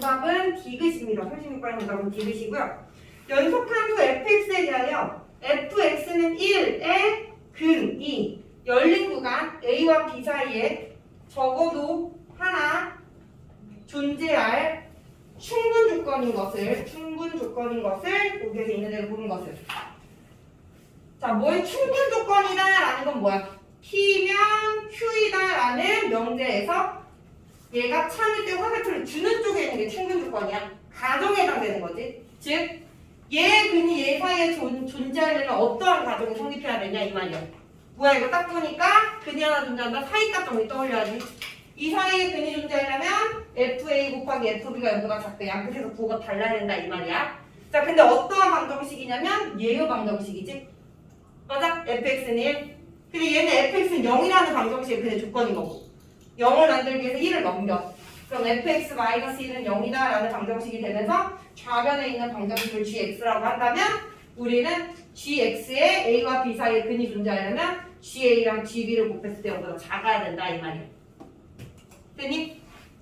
정답은 디귿입니다. 36번의 정답은 디귿이고요. 연속함수 fx에 대하여 fx는 1의 근 2. 열린 구간 a와 b 사이에 적어도 하나 존재할 충분 조건인 것을 충분 조건인 것을 여기에서 있는 대로 보는 것을 자 뭐의 충분 조건이다라는 건 뭐야? P면 Q이다라는 명제에서 얘가 참을 때 화살표를 주는 쪽에 있는 게 충분 조건이야. 가정에 해당되는 거지. 즉, 얘 근이 얘 사이에 존, 존재하려면 어떠한 가정이 성립해야 되냐 이 말이야. 뭐야 이거 딱 보니까 근이 하나 존재한다. 사이값 정리 떠올려야지. 이 사이에 근이 존재하려면 FA 곱하기 FB가 연도가 작대. 양끝에서 부호가 달라야 된다 이 말이야. 자, 근데 어떠한 방정식이냐면 예요 방정식이지. 맞아? fx는 1. 근데 얘는 fx는 0이라는 방정식이 그냥 조건인 거고. 0을 만들기 위해서 1을 넘겨. 그럼 fx-1은 0이다 라는 방정식이 되면서 좌변에 있는 방정식을 gx라고 한다면 우리는 gx에 a와 b 사이에 근이 존재하려면 ga랑 gb를 곱했을 때 0보다 작아야 된다 이 말이야. 됐니?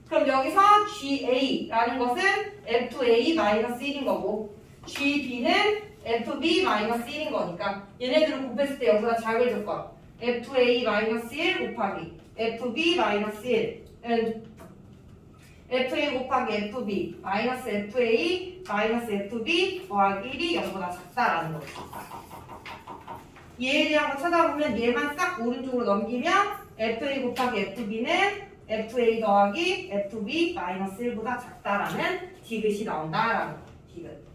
그럼 여기서 ga라는 것은 fa-1인 거고 gb는 fb-1인 거니까 얘네들을 곱했을 때 0보다 작을 조건 fa-1 곱하기 fb-1은 fa 곱하기 fb 마이너스 fa 마이너스 fb 더하기 1이 0보다 작다라는 거죠. 얘에 대한 거 찾아보면 얘만 싹 오른쪽으로 넘기면 fa 곱하기 fb는 fa 더하기 fb 마이너스 1보다 작다라는 디귿이 나온다라는 거. 디귿.